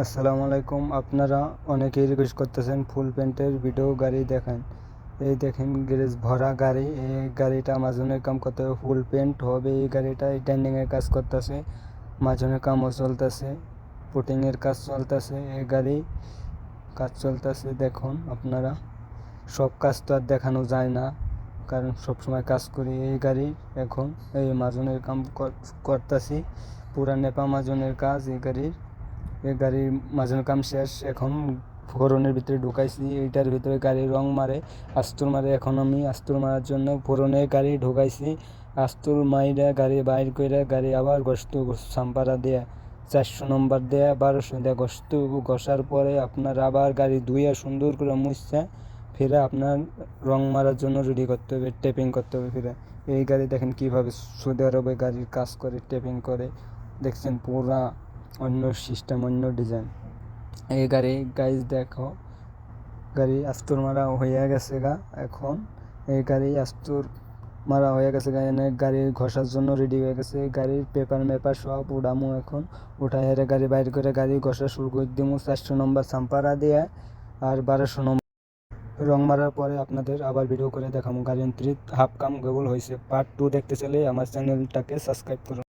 আসসালামু আলাইকুম। আপনারা অনেকেই রিকোয়েস্ট করতেছেন ফুল প্যান্টের ভিডিও গাড়ি দেখেন। এই দেখেন গ্যারেজ ভরা গাড়ি। এই গাড়িটা মাজনের কাম করতে হবে। ফুল পেন্ট হবে। এই গাড়িটা স্ট্যান্ডিংয়ের কাজ করতেছে। মাজনের কামও চলতেছে। পুটিংয়ের কাজ চলতেছে। এই গাড়ি কাজ চলতেছে। দেখুন আপনারা। সব কাজ তো আর দেখানো যায় না। কারণ সব সময় কাজ করি এই গাড়ি। এখন এই মাজনের কাম করতেছি। পুরা নেপা মাজনের কাজ এই গাড়ির। গাড়ির মাঝানো কাম শেষ, এখন ফোরনের ভিতরে ঢুকাইছি এইটার ভিতরে গাড়ি রং মারে আস্তুর মারে এখন আমি আস্তুর মারার জন্য ফোরনে গাড়ি ঢুকাইছি আস্তুর মাইরা গাড়ি বাইর করে গাড়ি আবার গোস্ত সাম্পারা দেয়া চারশো নম্বর দেয়া বারোশো দেয়া গোস্ত ঘষার পরে আপনার আবার গাড়ি ধুইয়া সুন্দর করে মুছছে ফিরে আপনার রং মারার জন্য রেডি করতে হবে টেপিং করতে হবে ফিরে এই গাড়ি দেখেন কীভাবে সৌদি আরবে গাড়ির কাজ করে টেপিং করে দেখছেন পুরা অন্য সিস্টেম, অন্য ডিজাইন। এই গাড়ি গাইজ দেখো, গাড়ি আস্তুর মারা হয়ে গেছে গা, এখন। এই গাড়ি আস্তুর মারা হয়ে গেছে গা, এনে গাড়ি ঘষার জন্য রেডি হয়ে গেছে। গাড়ির পেপার মেপার সব উড়ামু এখন। উঠাই হেরে গাড়ি বাইর করে গাড়ি ঘষা শুরু করে দিমু। চারশো নম্বর সাম্পারা দিয়ে আর বারোশো নম্বর। রং মারার পরে আপনাদের আবার ভিডিও করে দেখাবো গাড়ি হাফ কাম কেবল হয়েছে। পার্ট টু দেখতে চলে আমার চ্যানেলটাকে সাবস্ক্রাইব করুন